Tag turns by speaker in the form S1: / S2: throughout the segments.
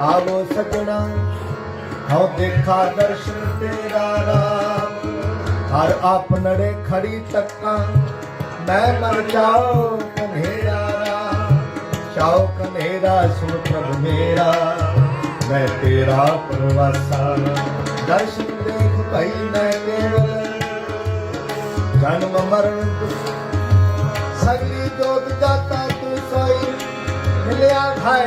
S1: ਆਵੋ ਸਜਣਾ। ਹਉ ਦੇਖਾ ਦਰਸ਼ਨ ਤੇਰਾ ਰਾਮ। ਹਰ ਆਪ ਨੜੇ ਖੜੀ ਤੱਕਾਂ। ਮੈਂ ਮਰ ਜਾਉ ਕਨੇਰਾ ਰਾਮ। ਚਾਉ ਕਨੇਰਾ ਸੁਣ ਪ੍ਰਭ ਮੇਰਾ। ਮੈਂ ਤੇਰਾ ਪਰਵਾਸਾ। ਦਰਸ਼ਨ ਦੇਖ ਭਈ ਮੈਂ ਕੇਵਲ ਜਨਮ ਮਰਨ ਸਗਲੀ ਜੋਤ ਜਾਤਾ ਤੂੰ ਸੋਈ। ਮਿਲਿਆ ਘਾਇ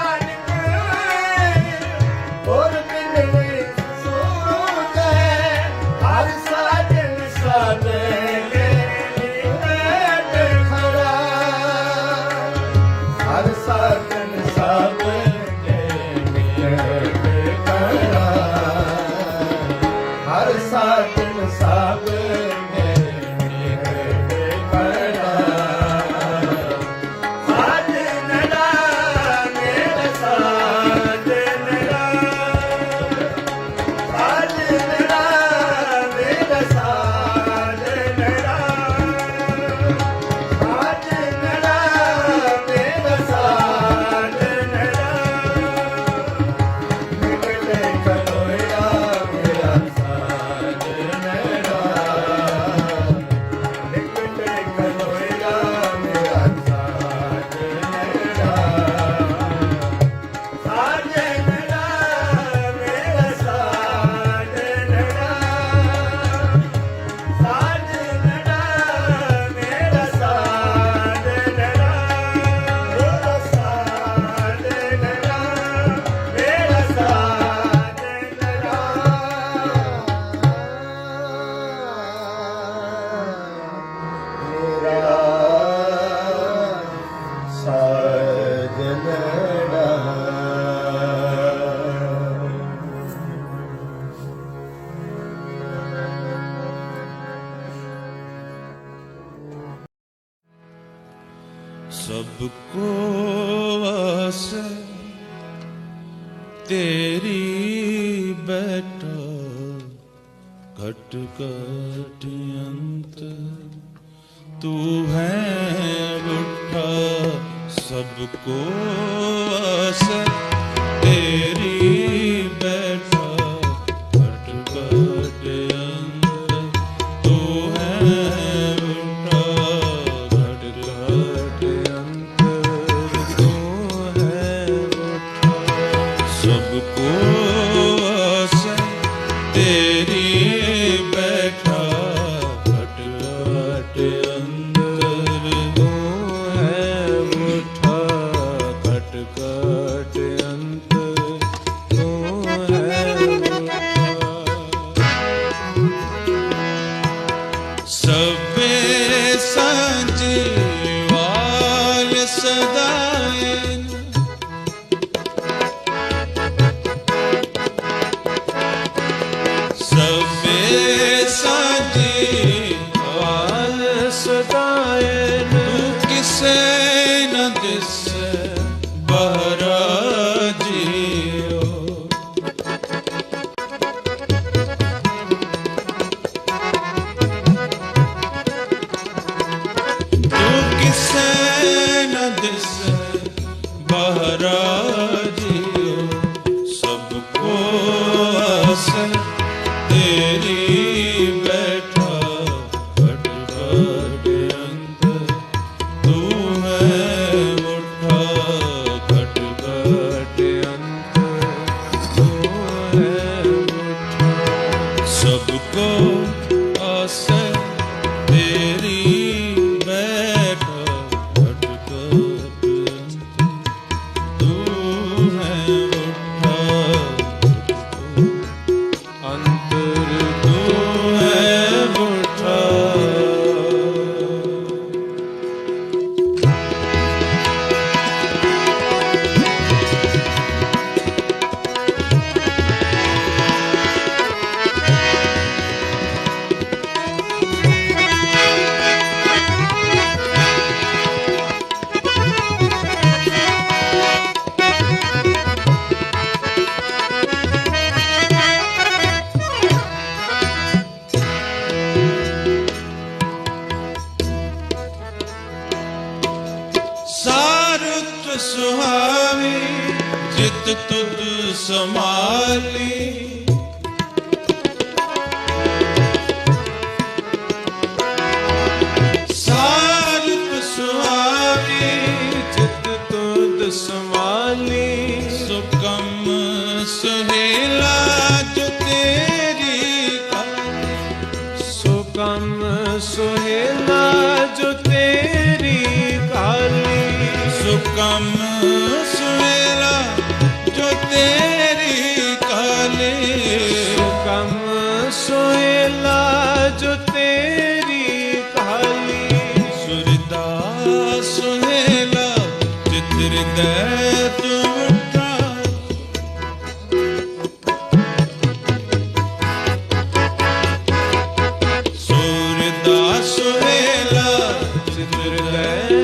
S2: person ਸੁਹੇਲਾ ਚਿਤ ਹਿਰਦੈ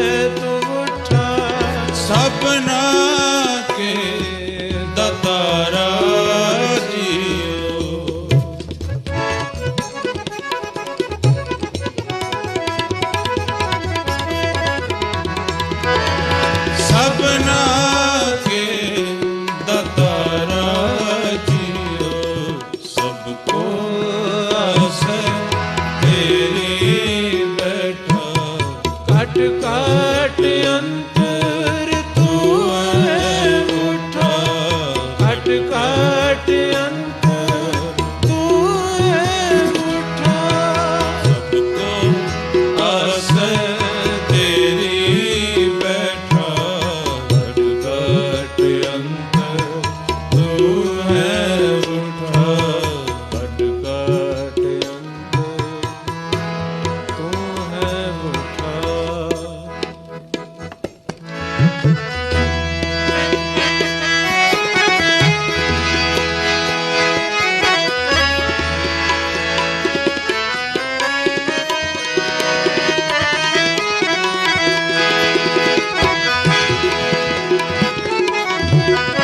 S2: Thank you.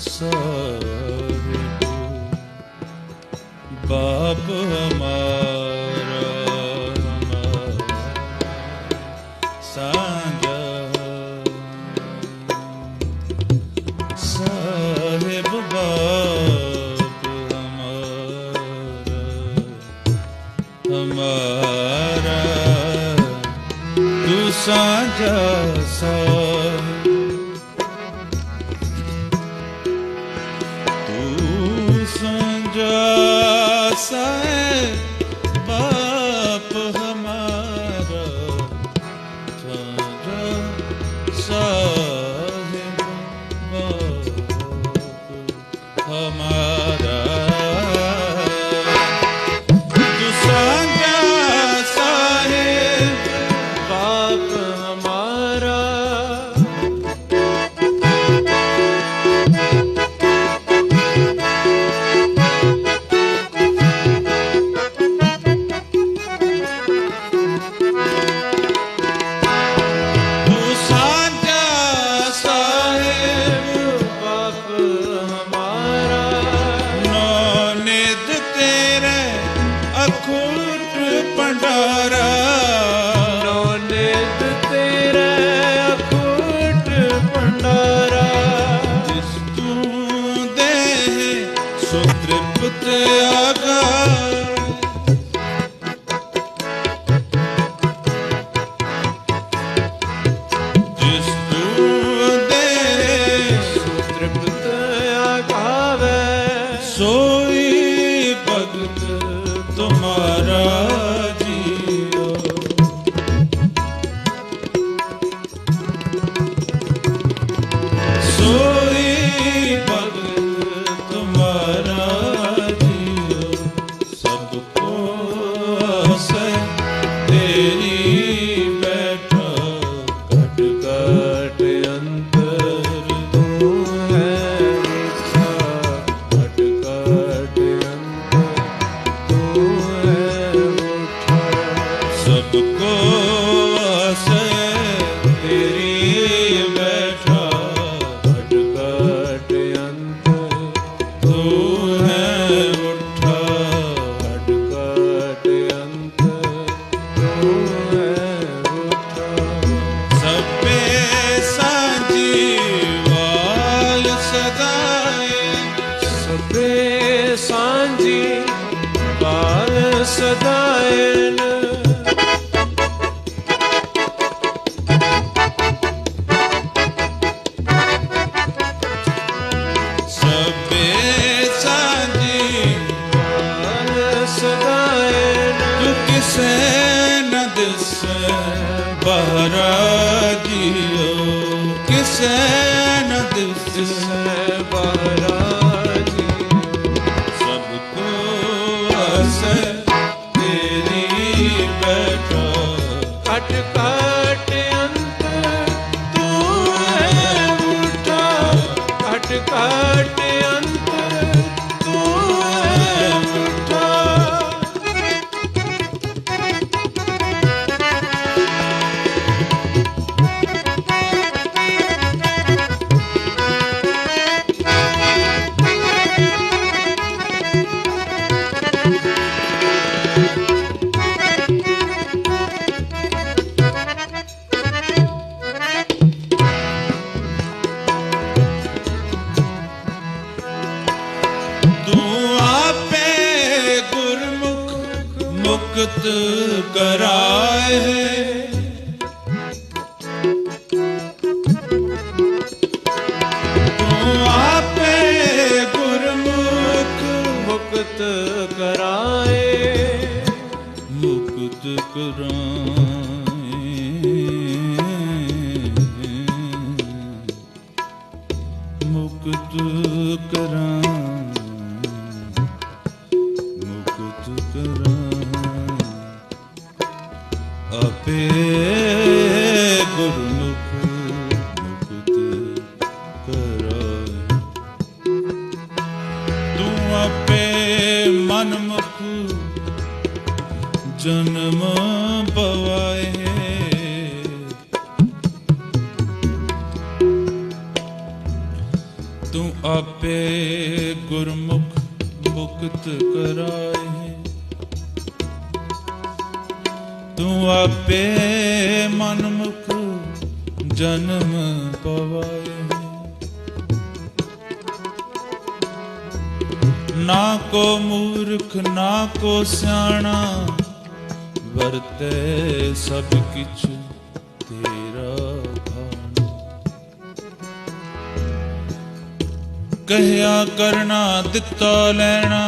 S2: ਸਾਹਿਬ ਬਾਪ ਹਮਾਰਾ ਸਾਹਿਬ भण्डारा दा ਕਾਟ ਮੁਕਤ ਕਰਾਏ ਜਨਮ ਪਵਾਏ ਤੂੰ ਆਪੇ ਗੁਰਮੁਖ ਮੁਕਤ ਕਰਾਏ। ਤੂੰ ਆਪੇ ਮਨਮੁਖ ਜਨਮ ਪਵਾਏ। ਨਾ ਕੋ ਮੂਰਖ, ਨਾ ਕੋ ਸਿਆਣਾ ਵਰਤੇ ਸਭ ਕਿਛ ਤੇਰਾ ਭਾਣਾ ਕਹਿਆ ਕਰਨਾ ਦਿੱਤਾ ਲੈਣਾ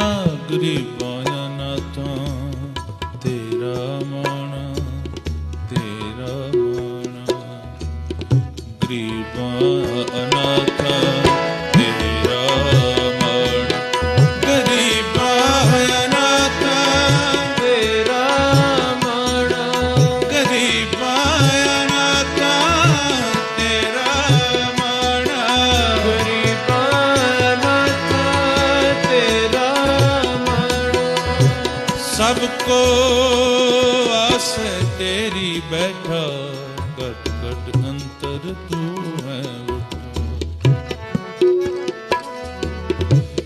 S2: ਗਰੀਬ ਤੇਰੀ ਬੈਠਾ ਕਟ ਕਟ ਅੰਤਰ ਤੂੰ ਹੈ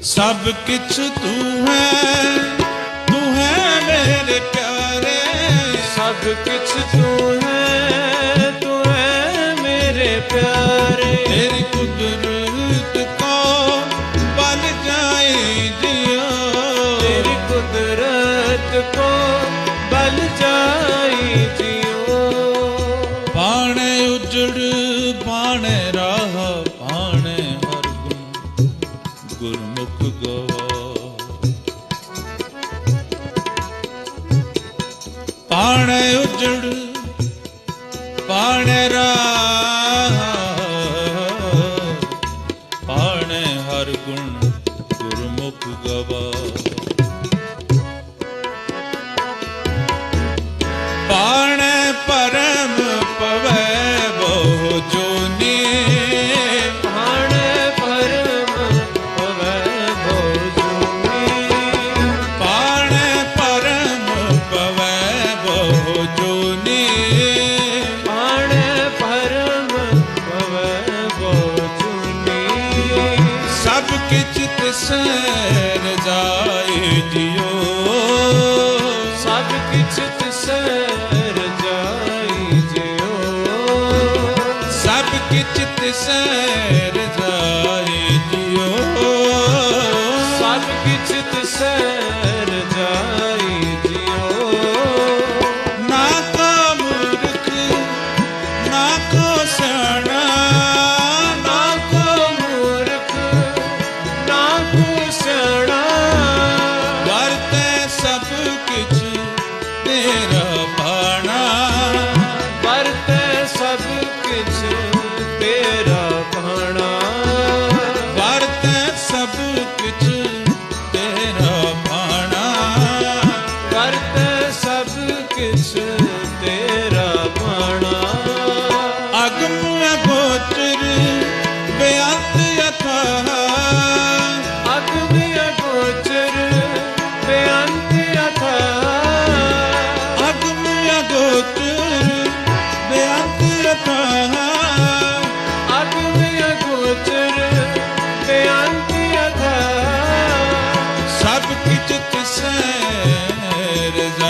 S2: ਸਭ ਕਿਛ ਤੂੰ ਹੈ ਤੂੰ ਹੈ ਮੇਰੇ ਪਿਆਰੇ।
S3: ਸਭ ਕਿਛ ਤੂੰ ਹੈ ਤੂੰ ਹੈ ਮੇਰੇ ਪਿਆਰੇ।
S2: ਤੇਰੀ ਕੁਦਰਤ ਕੋ ਬਲ ਜਾਏ ਜਿਉ
S3: ਤੇਰੀ ਕੁਦਰਤ ਕੋ
S2: ਪਾਣੇ ਉਜੜ ਪਾਣੇ ਰਾਹ। ਪਾਣੇ ਹਰ ਗੁਣ ਗੁਰਮੁਖ ਗਵਾ। ਤਿਸੈ ਰਜਾਈ ਜਿਉ।
S3: ਸਭ ਕਿਛ ਤਿਸੈ ਰਜਾਈ ਜਿਉ।
S2: ਸਭ ਕਿਛ ਤਿਸੈ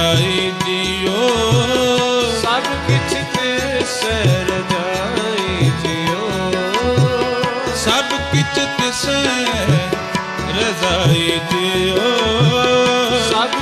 S2: ਰਜ਼ਾਈ ਦਿਓ
S3: ਸਭ ਕਿਛ ਤੇ ਸਰ ਜਾਈ ਜਿਉ।
S2: ਸਭ ਕਿਛ ਤਿਸੈ ਰਜ਼ਾਈ ਦਿਓ
S3: ਸਭ